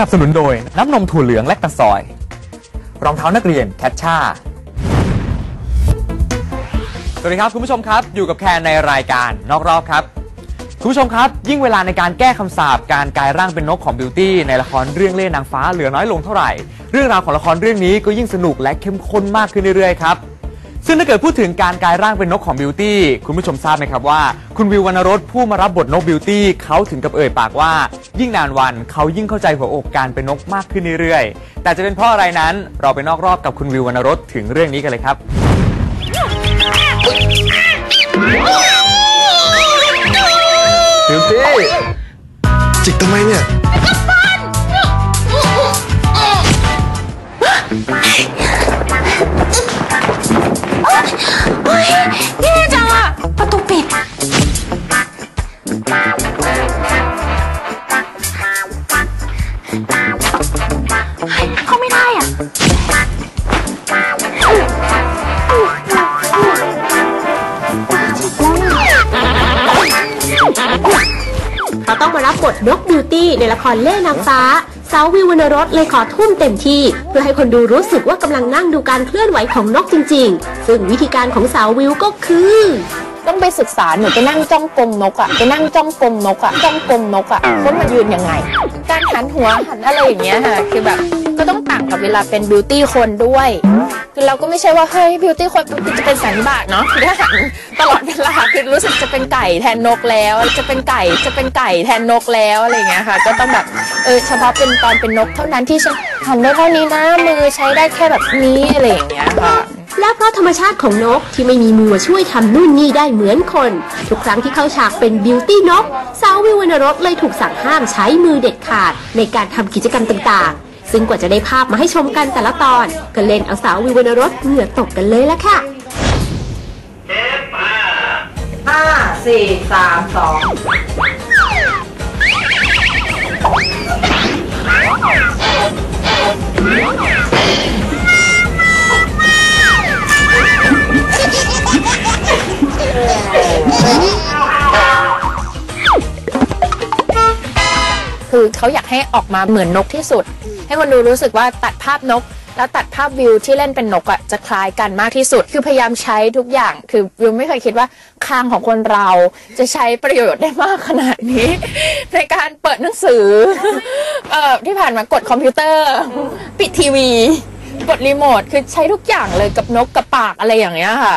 นับสนุนโดยน้ำนมถั่วเหลืองและตะซอย รองเท้านักเรียนแคชช่าสวัสดีครับคุณผู้ชมครับอยู่กับแคนในรายการนอกรอบครับคุณผู้ชมครับ ยิ่งเวลาในการแก้คำสาปการกลายร่างเป็นนกของบิวตี้ในละครเรื่องเล่ห์นางฟ้าเหลือน้อยลงเท่าไหร่ เรื่องราวของละครเรื่องนี้ก็ยิ่งสนุกและเข้มข้นมากขึ้นเรื่อยๆครับ ซึ่งถ้าเกิดพูดถึงการกลายร่างเป็นนกของบิวตี้คุณผู้ชมทราบไหมครับว่า คุณวิววรรณรสผู้มารับบทนกบิวตี้เขาถึงกับเอ่ยปากว่า ยิ่งนานวันเขายิ่งเข้าใจหัวอกการเป็นนกมากขึ้นเรื่อยๆ แต่จะเป็นเพราะอะไรนั้นเราไปนอกรอบกับคุณวิววรรณรสถึงเรื่องนี้กันเลยครับ เข้าไม่ได้อะเขาต้องมารับบทนกบิวตี้ในละครเล่นางฟ้าสาววิววรรณรสเลยขอทุ่มเต็มที่ เพื่อให้คนดูรู้สึกว่ากำลังนั่งดูการเคลื่อนไหวของนกจริง ๆ ซึ่งวิธีการของสาววิวก็คือ ต้องไปศึกษาหนูไปนั่งจ้องกรงนกอะไปนั่งจ้องกรงนกอะจ้องกรงนกอะว่ามันยืนยังไง การหันหัวหันอะไรอย่างเงี้ยค่ะ คือแบบก็ต้องต่างกับเวลาเป็นบิวตี้คนด้วย คือเราก็ไม่ใช่ว่าเฮ้ยบิวตี้คนคือจะเป็นสันนิบาตเนาะคือถ้าหันตลอดเวลาคือรู้สึกจะเป็นไก่แทนนกแล้ว จะเป็นไก่จะเป็นไก่แทนนกแล้วอะไรอย่างเงี้ยค่ะ ก็ต้องแบบเออเฉพาะเป็นตอนเป็นนกเท่านั้นที่ฉันหันได้เท่านี้นะมือใช้ได้แค่แบบนี้อะไรอย่างเงี้ยค่ะ และเพราะธรรมชาติของนกที่ไม่มีมือช่วยทำนู่นนี่ได้เหมือนคน ทุกครั้งที่เข้าฉากเป็นบิวตี้นก สาววิววรรณรสเลยถูกสั่งห้ามใช้มือเด็ดขาดในการทำกิจกรรมต่างๆ ซึ่งกว่าจะได้ภาพมาให้ชมกันแต่ละตอน ก็เล่นเอาสาววิววรรณรสเหงื่อตกกันเลยละค่ะห้าสี่สามสอง คือเขาอยากให้ออกมาเหมือนนกที่สุด ให้คนดูรู้สึกว่าตัดภาพนก แล้วตัดภาพวิวที่เล่นเป็นนกอะจะคล้ายกันมากที่สุด คือพยายามใช้ทุกอย่าง คือวิวไม่เคยคิดว่าคางของคนเราจะใช้ประโยชน์ได้มากขนาดนี้ ในการเปิดหนังสือเอ่อที่ผ่านมากดคอมพิวเตอร์ ปิดทีวี กดรีโมทคือใช้ทุกอย่างเลยกับนกกับปากอะไรอย่างเงี้ยค่ะ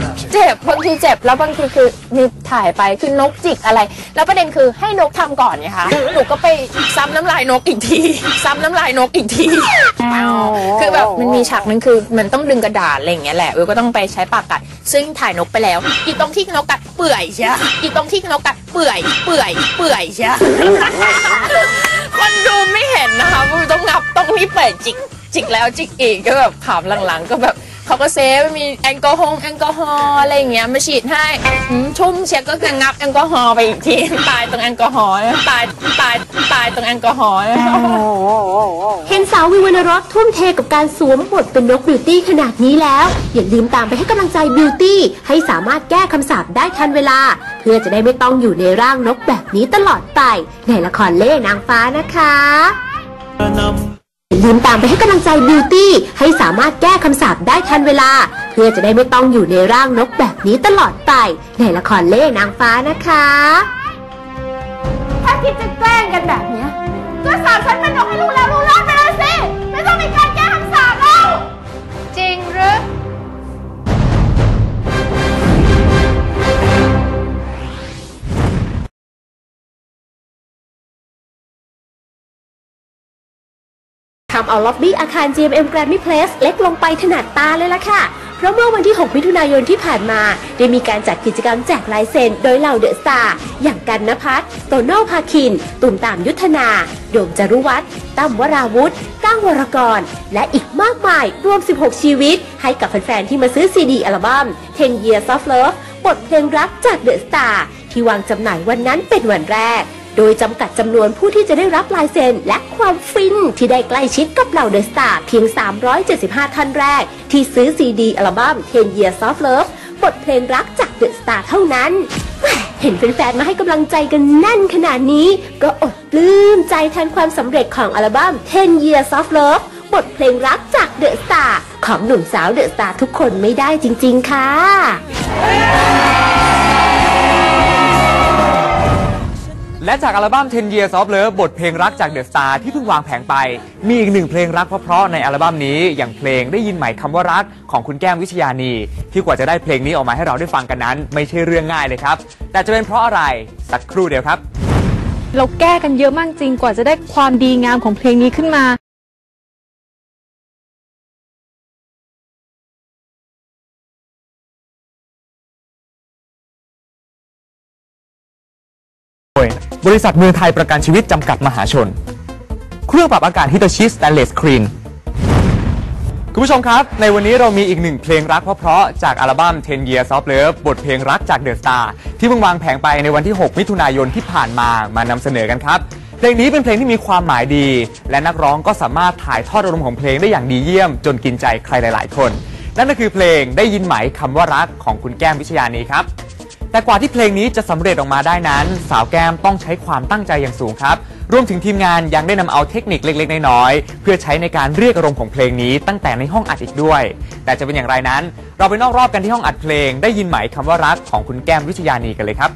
จ็บบางทีเจ็บแล้วบางทีคือมีถ่ายไปคือนกจิกอะไร แล้วประเด็นคือให้นกทำก่อนไงคะหนูก็ไปซ้ำน้ำลายนกอีกทีซ้ำน้ำลายนกอีกทีคือแบบมันมีฉากนึงคือมันต้องดึงกระดาษอะไรอย่างเงี้ยแหละวิวก็ต้องไปใช้ปากกัด ซึ่งถ่ายนกไปแล้ว อีตรงที่นกกัดเปื่อยใช่อีตรงที่นกกัดเปื่อย เปื่อยเปื่อยใช่คนดูไม่เห็นนะคะวิวต้องงับตรงที่เปื่อยจิกจิกแล้วจิกอีกก็แบบขำหลังๆ ก็แบบ เขาก็เซฟมีแอลกอฮอล์แอลกอฮอล์อะไรอย่างเงี้ยมาฉีดให้อืมชุ่มเช็ดก็จะงับแอลกอฮอล์ไปอีกทีตายตรงแอลกอฮอล์นะตายตายตายตรงแอลกอฮอล์นะเห็นสาววิววรรณรสทุ่มเทกับการสวมบทเป็นนกบิวตี้ขนาดนี้แล้ว อย่าลืมตามไปให้กำลังใจบิวตี้ให้สามารถแก้คำสาปได้ทันเวลา เพื่อจะได้ไม่ต้องอยู่ในร่างนกแบบนี้ตลอดไป ในละครเล่ห์นางฟ้านะคะอ ย่าลืมตามไปให้กำลังใจบิวตี้ให้สามารถแก้คำสาปได้ทันเวลา เพื่อจะได้ไม่ต้องอยู่ในร่างนกแบบนี้ตลอดไป ในละครเล่ห์นางฟ้านะคะ ถ้าคิดจะแกล้งกันแบบเนี้ยก็สาบฉันเป็นนกให้รู้แล้วรู้รอดไปเลยสิ ไม่ต้องมีการแก้คำสาปแล้ว จริงหรือำเอาล็อบบี้อาคาร GMM Grammy Place เล็กลงไปถนัดตาเลยล่ะค่ะเพราะเมื่อวันที่ 6 มิถุนายนที่ผ่านมา ได้มีการจัดกิจกรรมแจกลายเซ็น โดยเหล่าเดอะสตาร์อย่างกันนพัฒน์โตโน่ภาคิน ตุ่มตามยุทธนา โดมจารุวัฒน์ตั้มวราวุธก้างวรกร และอีกมากมายรวม 16 ชีวิต ให้กับแฟนๆ ที่มาซื้อซีดีอัลบั้ม10 Years of Love บทเพลงรักจากเดอะสตาร์ที่วางจำหน่ายวันนั้นเป็นวันแรก โดยจำกัดจำนวนผู้ที่จะได้รับลายเซ็นและความฟินที่ได้ใกล้ชิดกับเหล่าเดอะสตาร์เพียง 375 ท่านแรก ที่ซื้อซีดีอัลบั้ม10 Years of Love บทเพลงรักจากเดอะสตาร์เท่านั้น เห็นแฟนๆมาให้กำลังใจกันแน่นขนาดนี้ ก็อดปลื้มใจแทนความสำเร็จของอัลบั้ม10 Years of Love บทเพลงรักจากเดอะสตาร์ของหนุ่มสาวเดอะสตาร์ทุกคนไม่ได้จริง ๆ ค่ะ และจากอัลบั้ม 10 Years of Love บทเพลงรักจาก The Star ที่เพิ่งวางแผงไป มีอีกหนึ่งเพลงรักเพราะๆในอัลบั้มนี้ อย่างเพลงได้ยินไหม่คำว่ารักของคุณแก้มวิชยานี ที่กว่าจะได้เพลงนี้ออกมาให้เราได้ฟังกันนั้น ไม่ใช่เรื่องง่ายเลยครับ แต่จะเป็นเพราะอะไรสักครู่เดียวครับ เราแก้กันเยอะมากจริงกว่าจะได้ความดีงามของเพลงนี้ขึ้นมาโดย บริษัทเมืองไทยประกันชีวิตจำกัดมหาชน เครื่องปรับอากาศฮิตาชิสแตนเลสครีนคุณผู้ชมครับ ในวันนี้เรามีอีกหนึ่งเพลงรักเพราะๆจากอัลบั้ม 10 Years of Love บทเพลงรักจากเดอะสตาร์ที่เพิ่งวางแผงไปในวันที่ 6 มิถุนายนที่ผ่านมามานำเสนอกันครับ เพลงนี้เป็นเพลงที่มีความหมายดี และนักร้องก็สามารถถ่ายทอดอารมณ์ของเพลงได้อย่างดีเยี่ยม จนกินใจใครหลาย ๆ คน นั่นก็คือเพลงได้ยินไหมคำว่ารักของคุณแก้มวิชยานีครับ แต่กว่าที่เพลงนี้จะสำเร็จออกมาได้นั้น สาวแก้มต้องใช้ความตั้งใจอย่างสูงครับ รวมถึงทีมงานยังได้นำเอาเทคนิคเล็กๆ น้อยๆ เพื่อใช้ในการเรียกอารมณ์ของเพลงนี้ตั้งแต่ในห้องอัดอีกด้วย แต่จะเป็นอย่างไรนั้น เราไปนอกรอบกันที่ห้องอัดเพลง ได้ยินไหมคำว่ารักของคุณแก้มวิชยานีกันเลยครับ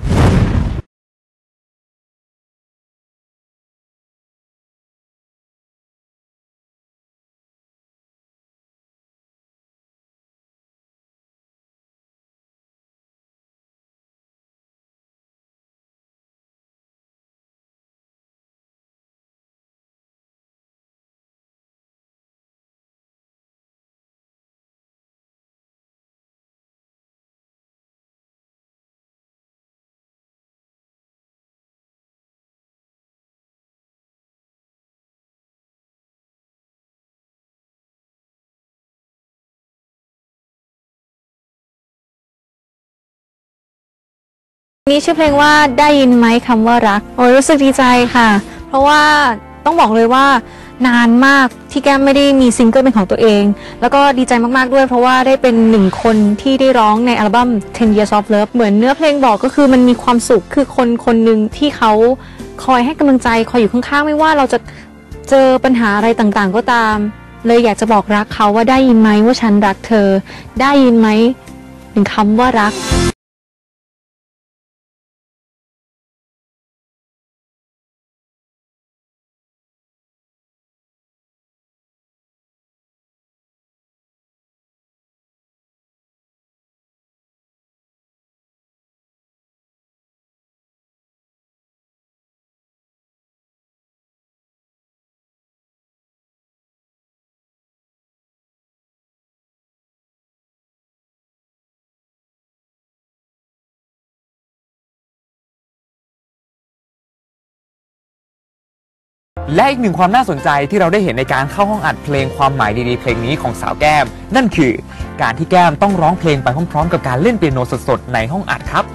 นี่ชื่อเพลงว่าได้ยินไหมคำว่ารัก โอ้ยรู้สึกดีใจค่ะ เพราะว่าต้องบอกเลยว่านานมากที่แก้มไม่ได้มีซิงเกิลเป็นของตัวเอง แล้วก็ดีใจมากๆด้วยเพราะว่าได้เป็นหนึ่งคนที่ได้ร้องในอัลบั้ม10 Years of Love เหมือนเนื้อเพลงบอกก็คือมันมีความสุขคือคนคนหนึ่งที่เขาคอยให้กำลังใจคอยอยู่ข้างๆ ไม่ว่าเราจะเจอปัญหาอะไรต่างๆ ก็ตาม เลยอยากจะบอกรักเขาว่าได้ยินไหมว่าฉันรักเธอ ได้ยินไหมถึงคำว่ารัก และอีกหนึ่งความน่าสนใจที่เราได้เห็นในการเข้าห้องอัดเพลงความหมายดีๆเพลงนี้ของสาวแก้ม นั่นคือการที่แก้มต้องร้องเพลงไปพร้อมๆ กับการเล่นเปียโนสดๆในห้องอัดครับ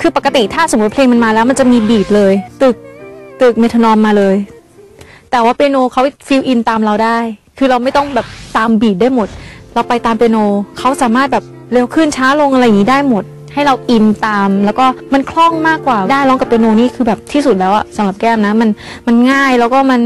คือปกติถ้าสมมติเพลงมันมาแล้วมันจะมีบีทเลย ตึก ตึกเมทานอมมาเลย แต่ว่าเปียโนเขาฟิลอินตามเราได้ คือเราไม่ต้องแบบตามบีทได้หมด เราไปตามเปียโนเขาสามารถแบบเร็วขึ้นช้าลงอะไรอย่างนี้ได้หมด ให้เราอินตาม แล้วก็มันคล่องมากกว่าได้ร้องกับเปียโนนี่คือแบบที่สุดแล้วอะสำหรับแก้มนะมันมันง่ายแล้วก็มัน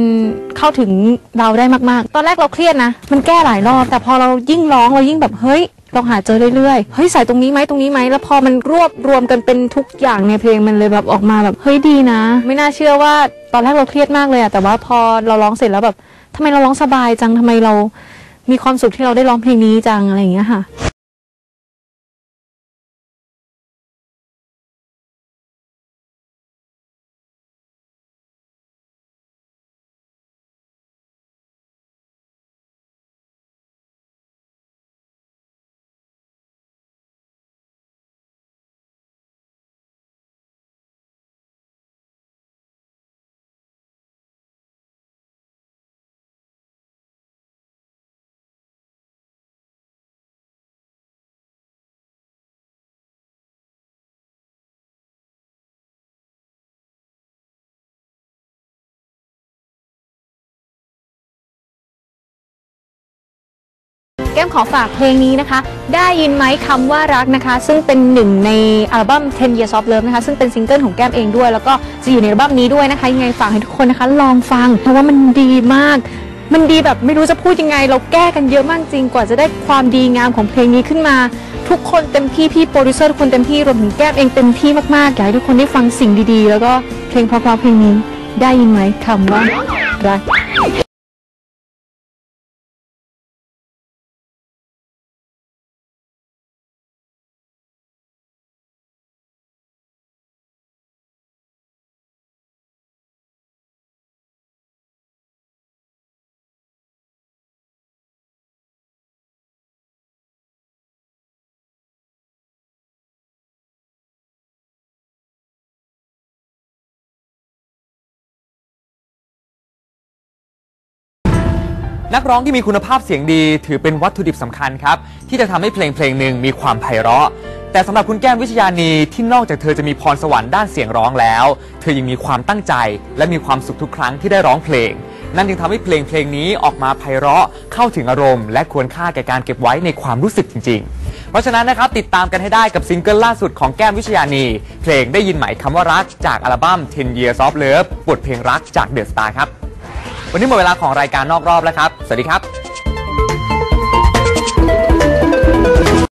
เข้าถึงเราได้มากๆ ตอนแรกเราเครียดนะ มันแก้หลายรอบแต่พอเรายิ่งร้องเรายิ่งแบบเฮ้ย ลองหาเจอเรื่อยๆ เฮ้ยใส่ตรงนี้ไหมตรงนี้ไหมแล้วพอมันรวบรวมกันเป็นทุกอย่างในเพลงมันเลยแบบออกมาแบบเฮ้ยดีนะ ไม่น่าเชื่อว่าตอนแรกเราเครียดมากเลยอะแต่ว่าพอเราร้องเสร็จแล้วแบบทำไมเราร้องสบายจังทำไมเรามีความสุขที่เราได้ร้องเพลงนี้จังอะไรอย่างเงี้ยค่ะ ก้มขอฝากเพลงนี้นะคะ ได้ยินไหมคำว่ารักนะคะ ซึ่งเป็นหนึ่งในอัลบั้ม 10 Years of Love นะคะ ซึ่งเป็นซิงเกิลของแก้มเองด้วย แล้วก็จะอยู่ในอัลบั้มนี้ด้วยนะคะ ยังไงฝากให้ทุกคนนะคะ ลองฟัง เพราะว่ามันดีมาก มันดีแบบไม่รู้จะพูดยังไง เราแก้กันเยอะมากจริง กว่าจะได้ความดีงามของเพลงนี้ขึ้นมา ทุกคนเต็มที่พี่โปรดิวเซอร์ทุกคนเต็มที่รวมถึงแก้มเองเต็มที่มากๆอยากให้ทุกคนได้ฟังสิ่งดีๆ แล้วก็เพลงเพราะๆเพลงนี้ได้ยินไหมคำว่ารัก นักร้องที่มีคุณภาพเสียงดี ถือเป็นวัตถุดิบสำคัญครับ ที่จะทำให้เพลงเพลงหนึ่งมีความไพเราะ แต่สำหรับคุณแก้มวิชยานีที่นอกจากเธอจะมีพรสวรรค์ด้านเสียงร้องแล้ว เธอยังมีความตั้งใจ และมีความสุขทุกครั้งที่ได้ร้องเพลง นั่นจึงทำให้เพลงเพลงนี้ออกมาไพเราะเข้าถึงอารมณ์ และควรค่าแก่การเก็บไว้ในความรู้สึกจริง ๆ เพราะฉะนั้นนะครับติดตามกันให้ได้กับซิงเกิลล่าสุดของแก้มวิชยานี เพลงได้ยินไหมคำว่ารักจากอัลบั้ม10 Years of Love บทเพลงรักจากเดอะสตาร์ครับ วันนี้หมดเวลาของรายการนอกรอบแล้วครับ สวัสดีครับ